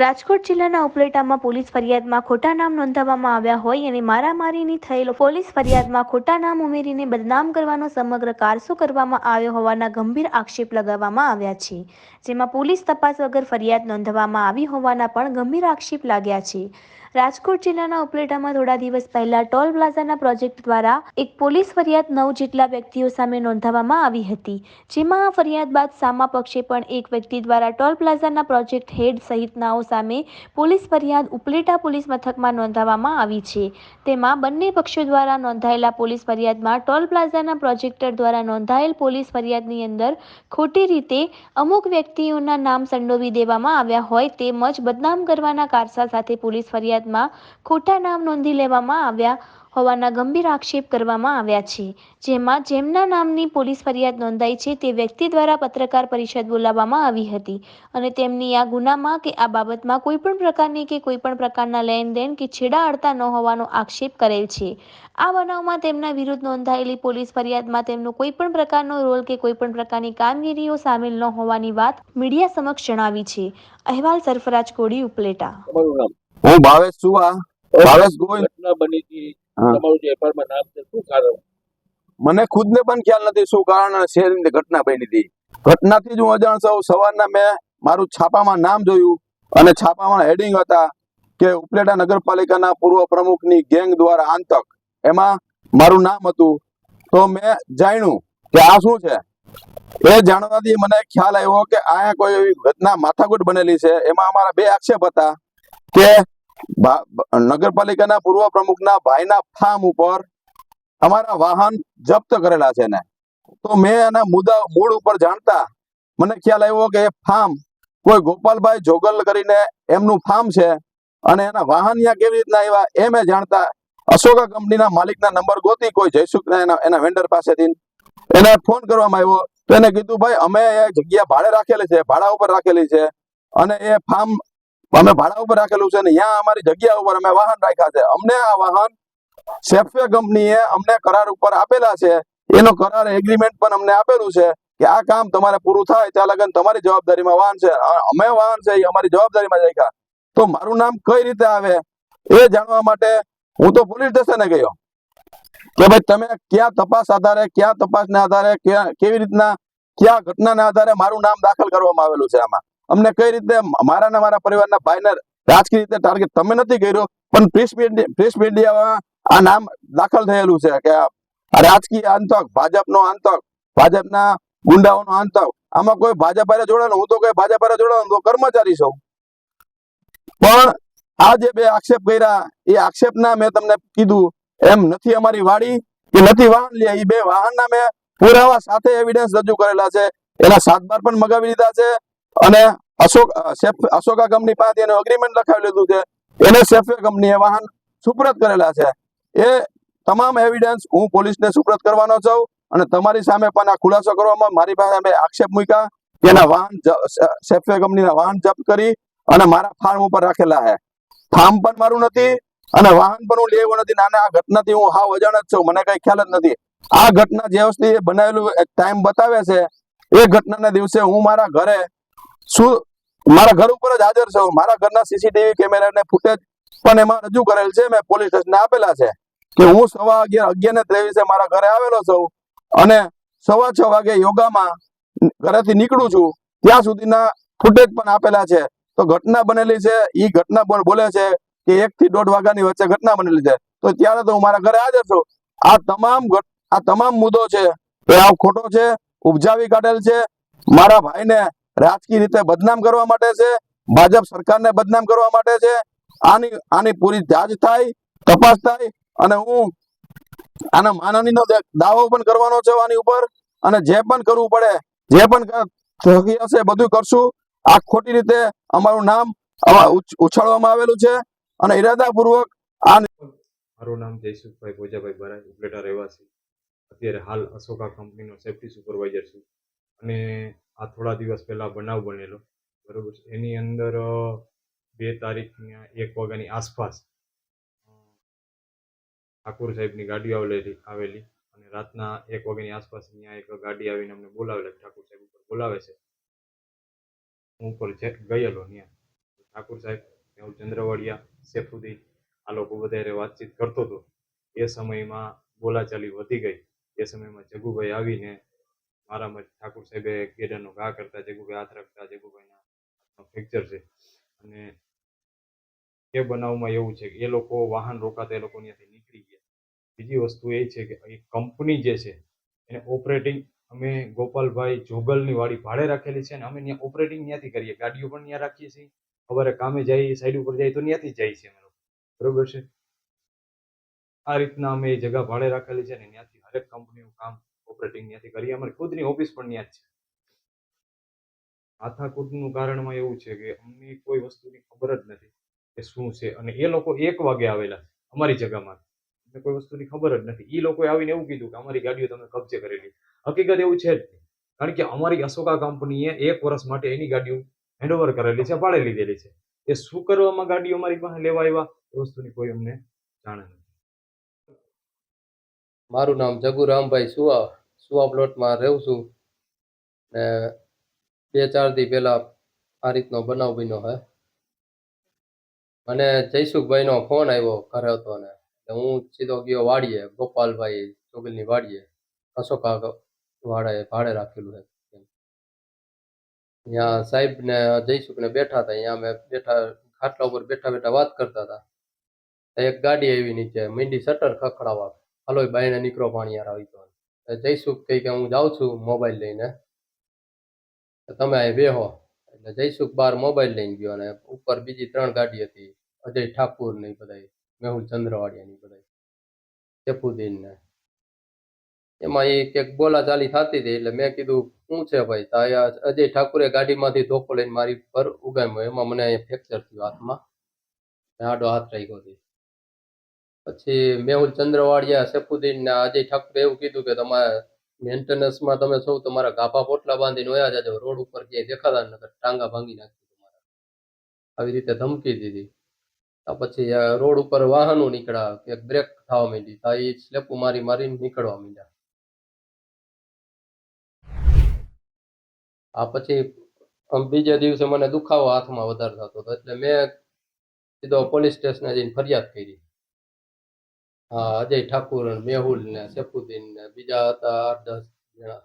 રાજકોટ જિલ્લાના ઉપલેટામાં પોલીસ ફરિયાદમાં ખોટા નામ નોંધાવવામાં આવ્યા હોય અને મારામારીની થયેલો પોલીસ ફરિયાદમાં ખોટા નામ ઉમેરીને બદનામ કરવાનો સમગ્ર કારસો કરવામાં આવ્યો હોવાના ગંભીર આક્ષેપ લગાવવામાં આવ્યા છે. જેમાં પોલીસ તપાસ વગર ફરિયાદ નોંધવામાં આવી હોવાના પણ ગંભીર આક્ષેપ લાગ્યા છે. રાજકોટ જિલ્લાના ઉપલેટામાં થોડા દિવસ પહેલા ટોલ પ્લાઝાના પ્રોજેક્ટ દ્વારા એક પોલીસ ફરિયાદ નવ જેટલા વ્યક્તિઓ સામે નોંધાવવામાં આવી હતી. જેમાં આ ફરિયાદ બાદ સામા પક્ષે પણ એક વ્યક્તિ દ્વારા ટોલ પ્લાઝાના પ્રોજેક્ટ હેડ સહિતનાઓ સામે પોલીસ ફરિયાદ ઉપલેટા પોલીસ મથકમાં નોંધાવવામાં આવી છે. તેમાં બંને પક્ષો દ્વારા નોંધાયેલા પોલીસ ફરિયાદમાં ટોલ પ્લાઝાના પ્રોજેક્ટર દ્વારા નોંધાયેલ પોલીસ ફરિયાદની અંદર ખોટી રીતે અમુક વ્યક્તિઓના નામ સંડોવી દેવામાં આવ્યા હોય તેમજ બદનામ કરવાના કારસા સાથે પોલીસ ફરિયાદમાં ખોટા નામ નોંધી લેવામાં આવ્યા હોવાના ગંભીર આક્ષેપ કરવામાં આવ્યા છે. જેમાં જેમના નામની પોલીસ ફરિયાદ નોંધાઈ છે તે વ્યક્તિ દ્વારા પત્રકાર પરિષદ બોલાવવામાં આવી હતી અને તેમની આ ગુનામાં કે આ બાબતમાં કોઈ પણ પ્રકારની કે કોઈ પણ પ્રકારના લેણદેણ કે છેડા અડતા ન હોવાનો આક્ષેપ કરેલ છે. આ બનાવમાં તેમના વિરુદ્ધ નોંધાયેલી પોલીસ ફરિયાદમાં તેમનો કોઈ પણ પ્રકારનો રોલ કે કોઈ પણ પ્રકારની કામગીરીઓ સામેલ ન હોવાની વાત મીડિયા સમક્ષ જણાવી છે. અહેવાલ સરફરાજ કોડી ઉપલેટા. હું ભાવેશ ચુવા ભાવેશ ગોવિંદ. બની હતી. તમારું જે નામ છે શું કારણ? મને ખુદને પણ ખ્યાલ નથી શું કારણ અને શેની ઘટના બની હતી. ઘટનાથી જ હું અજાણ છું સવારના મેં મારું છાપામાં નામ જોયું અને છાપામાં હેડિંગ હતા કે ઉપલેટા નગરપાલિકાના પૂર્વ પ્રમુખની ગેંગ દ્વારા આંતક. એમાં મારું નામ હતું. તો મેં જાણ્યું કે આ શું છે? એ જાણવાથી મને ખ્યાલ આવ્યો કે આ કોઈ એવી ઘટના માથાકૂટ બનેલી છે. એમાં અમારા બે આક્ષેપ હતા. કે નગરપાલિકાના પૂર્વ પ્રમુખના ભાઈના ફાર્મ ઉપર અમારા વાહન જપ્ત કરેલા છે ને તો મેં એના મુદ્દા, મૂળ ઉપર જાણતા મને ખ્યાલ આવ્યો કે એ ફાર્મ કોઈ ગોપાલભાઈ જોગલ કરીને એમનું ફાર્મ છે અને એના વાહન ત્યાં કેવી રીતના આવ્યા એ મેં જાણતા. અશોકા કંપનીના માલિકના નંબર ગોતી કોઈ જયસુખના એના એના વેન્ડર પાસેથી. એને ફોન કરવામાં આવ્યો. તો એને કીધું, ભાઈ, અમે એ જગ્યા ભાડે રાખેલી છે, ભાડા ઉપર રાખેલી છે અને એ ફાર્મ અમે ભાડા ઉપર રાખેલું છે ને ત્યાં અમારી જગ્યા ઉપર અમે વાહન રાખ્યા છે. અમને આ વાહન સેફવે કંપનીએ અમને કરાર ઉપર આપેલા છે. એનો કરાર એગ્રીમેન્ટ પણ અમને આપેલું છે કે આ કામ તમારે પૂરું થાય ત્યાં લગન તમારી જવાબદારીમાં વાહન છે. અમે વાહન છે એ અમારી જવાબદારીમાં રાખ્યા. તો મારું નામ કઈ રીતે આવે એ જાણવા માટે હું તો પોલીસ સ્ટેશને ગયો. કે ભાઈ તમે ક્યાં તપાસ આધારે, ક્યાં તપાસના આધારે કેવી રીતના, ક્યાં ઘટનાના આધારે મારું નામ દાખલ કરવામાં આવેલું છે આમાં. અમને કઈ રીતે મારા ને મારા પરિવારના ભાઈને રાજકીય રીતે ટાર્ગેટ તમે નથી કર્યો, પણ પ્રેસ પ્રેસ મીડિયામાં આ નામ દાખલ થયેલું છે કે રાજકીય આંતક, ભાજપનો આંતક, ભાજપના ગુંડાઓનો આંતક. આમાં કોઈ ભાજપ હારે જોડાનો હું તો કોઈ ભાજપ હારે જોડાનો તો કર્મચારી છું. પણ આ જે બે આક્ષેપ કર્યા, એ આક્ષેપના મેં તમને કીધું, એમ નથી અમારી વાડી કે નથી વાહન લે એ બે વાહનના મેં પુરાવા સાથે એવિડન્સ રજૂ કરેલા છે. એના સાતબાર પણ મગાવી લીધા છે. અને અશોક અશોકા કંપની પાસે એનું અગ્રીમેન્ટ લખાવી લીધું છે. એને સેફવે કંપનીએ વાહન સુપ્રત કરેલા છે. એ તમામ એવિડન્સ હું પોલીસને સુપ્રત કરવાનો છું અને તમારી સામે પણ આ ખુલાસો કરવામાં મારી પાસે અમે આક્ષેપ મૂક્યા તેના વાહન સેફવે કંપનીના વાહન જપ્ત કરી અને મારા ફાર્મ ઉપર રાખેલા છે. ફાર્મ પણ મારું નથી અને વાહન પણ હું લેવો નથી. નાના, આ ઘટનાથી હું હાવ અજાણ જ છું. મને કઈ ખ્યાલ જ નથી. આ ઘટના જે વસ્તુ બનાવેલું ટાઈમ બતાવે છે, એ ઘટનાના દિવસે હું મારા ઘરે શું મારા ઘર ઉપર જ હાજર છું. મારા ઘરના સીસીટીવી કેમેરા ને ફૂટેજ પણ એમાં રજૂ કરેલ છે. મેં પોલીસ સ્ટેશને આપેલા છે કે હું સવા અગિયાર અગિયાર ને ત્રેવીસે મારા ઘરે આવેલો છું અને સવા છ વાગે યોગામાં ઘરેથી નીકળું છું. ત્યાં સુધીના ફૂટેજ પણ આપેલા છે. તો ઘટના બનેલી છે. એ ઘટના પણ બોલે છે કે એક થી દોઢ વાગ્યાની વચ્ચે ઘટના બનેલી છે. તો ત્યારે તો હું મારા ઘરે હાજર છું. આ તમામ આ તમામ મુદ્દો છે આ ખોટો છે, ઉપજાવી કાઢેલ છે. મારા ભાઈને રાજકીય રીતે બદનામ કરવા માટે છે, ભાજપ સરકારને બદનામ કરવા માટે છે. આની આની પૂરી જાંચ થાય, તપાસ થાય, અને હું આના માનહાનિનો દાવો પણ કરવાનો છે આની ઉપર, અને જે પણ કરવું પડે, જે પણ થકી હશે બધું કરશું. આ ખોટી રીતે અમારું નામ ઉછાળવામાં આવેલું છે, અને ઈરાદાપૂર્વક મારું નામ જયસુખભાઈ ભોજાભાઈ બરાજ, ઉપલેટા રહેવાસી. અત્યારે હાલ અશોકા કંપનીનો સેફ્ટી સુપરવાઇઝર છું. અને આ થોડા દિવસ પહેલા બનાવ બનેલો. બરોબર છે? એની અંદર બે તારીખના એક વાગ્યાની આસપાસ ઠાકુર સાહેબની ગાડી આવેલી આવેલી અને રાતના એક વાગ્યાની આસપાસ અહીંયા એક ગાડી આવીને અમને બોલાવેલા. ઠાકુર સાહેબ ઉપર બોલાવે છે. હું ઉપર ગયેલો ત્યાં. ઠાકુર સાહેબ, મેહુલ ચંદ્રવાડિયા સેફુદ્દીન આ લોકો વધારે વાતચીત કરતો હતો. એ સમયમાં બોલાચાલી વધી ગઈ. એ સમયમાં જગુભાઈ આવીને મારામાં ઠાકુર સાહેબે ગેડાનો ઘા કરતા જગુભાઈ હાથ રાખતા જગુભાઈના ફ્રેક્ચર છે. અને એ બનાવમાં એવું છે કે એ લોકો વાહન રોકાતા એ લોકો ત્યાંથી નીકળી ગયા. બીજી વસ્તુ એ છે કે એ કંપની જે છે, એને ઓપરેટિંગ અમે ગોપાલભાઈ જોગલની વાડી ભાડે રાખેલી છે અને અમે ત્યાં ઓપરેટિંગ ત્યાંથી કરીએ. ગાડીઓ પણ ત્યાં રાખીએ છીએ. સવારે કામે જઈએ સાઈડ ઉપર જઈએ તો ત્યાંથી જાય છે અમે બરોબર છે? આ રીતના અમે એ જગ્યા ભાડે રાખેલી છે અને ત્યાંથી હરેક કંપનીનું કામ ઓપરેટિંગ ત્યાંથી કરીએ અમારી ખુદની ઓફિસ પણ ત્યાં જ છે. માથાકૂટનું કારણમાં એવું છે કે અમને કોઈ વસ્તુની ખબર જ નથી કે શું છે. અને એ લોકો એક વાગે આવેલા અમારી જગ્યામાં અમને કોઈ વસ્તુની ખબર જ નથી. એ લોકોએ આવીને એવું કીધું કે અમારી ગાડીઓ તમે કબજે કરેલી. હકીકત એવું છે જ કારણ કે અમારી અશોકા કંપનીએ એક વર્ષ માટે એની ગાડીઓ હેન્ડઓવર કરેલી છે, ભાડે લીધેલી છે. એ શું કરવામાં ગાડીઓ અમારી પાસે લેવા આવ્યા એ વસ્તુની કોઈ અમને જાણ નથી. મારું નામ જગુરામભાઈ સુવા. સુવા પ્લોટમાં રહું છું ને બે ચાર દી પહેલા આ રીતનો બનાવ બન્યો હે. મને જયસુખભાઈનો ફોન આવ્યો ઘરે હતો ને હું સીધો ગયો વાડીએ, ગોપાલભાઈ ચોગલની વાડીએ અશોકા વાડાએ ભાડે રાખેલું છે ત્યાં સાહેબ ને જયસુખ ને બેઠા હતા, અહીંયા અમે બેઠા, ખાટલા ઉપર બેઠા બેઠા વાત કરતા હતા. એક ગાડી આવી નીચે, મીંડી શટર ખખડાવવા, હાલો બાઈને નીકળો પાણી યાર આવી તો જયસુખ કઈ કે હું જાઉં છું મોબાઈલ લઈને. તમે અહીં બેહો. એટલે જયસુખ બાર મોબાઈલ લઈને ગયો અને ઉપર બીજી ત્રણ ગાડી હતી. અજય ઠાકુર ને બધા મેહુલ ચંદ્રવાડિયાની બધા બધાય. સેફુદ્દીન ને એમાં એ કંઈક બોલાચાલી થતી હતી એટલે મેં કીધું, શું છે ભાઈ? તો અજય ઠાકુરે ગાડીમાંથી ધોકો લઈને મારી પર ઉગામ્યો. એમાં મને અહીંયા ફ્રેક્ચર થયું હાથમાં. આડો હાથ રાખ્યો હતી પછી મેહુલ ચંદ્રવાડિયા સેફુદ્દીન ને અજય ઠાકુરે એવું કીધું કે તમારે મેન્ટેનન્સમાં તમે સૌ તમારા ગાભા પોટલા બાંધીને વયા જાજો. રોડ ઉપર ક્યાંય દેખાતા નકર ટાંગા ભાંગી નાખી તમારા આવી રીતે ધમકી દીધી. પછી રોડ ઉપર વાહનો નીકળ્યા. કે બ્રેક થવા માંડી. તો એ સ્લેપુ મારી મારીને નીકળવા માંડ્યા. આ પછી બીજે દિવસે મને દુખાવો હાથમાં વધારે થતો હતો. એટલે મેં સીધો પોલીસ સ્ટેશને જઈને ફરિયાદ કરી. અજય ઠાકુર મેહુલ ને સેફુદ્દીન ને બીજા હતા આઠ દસ જણા.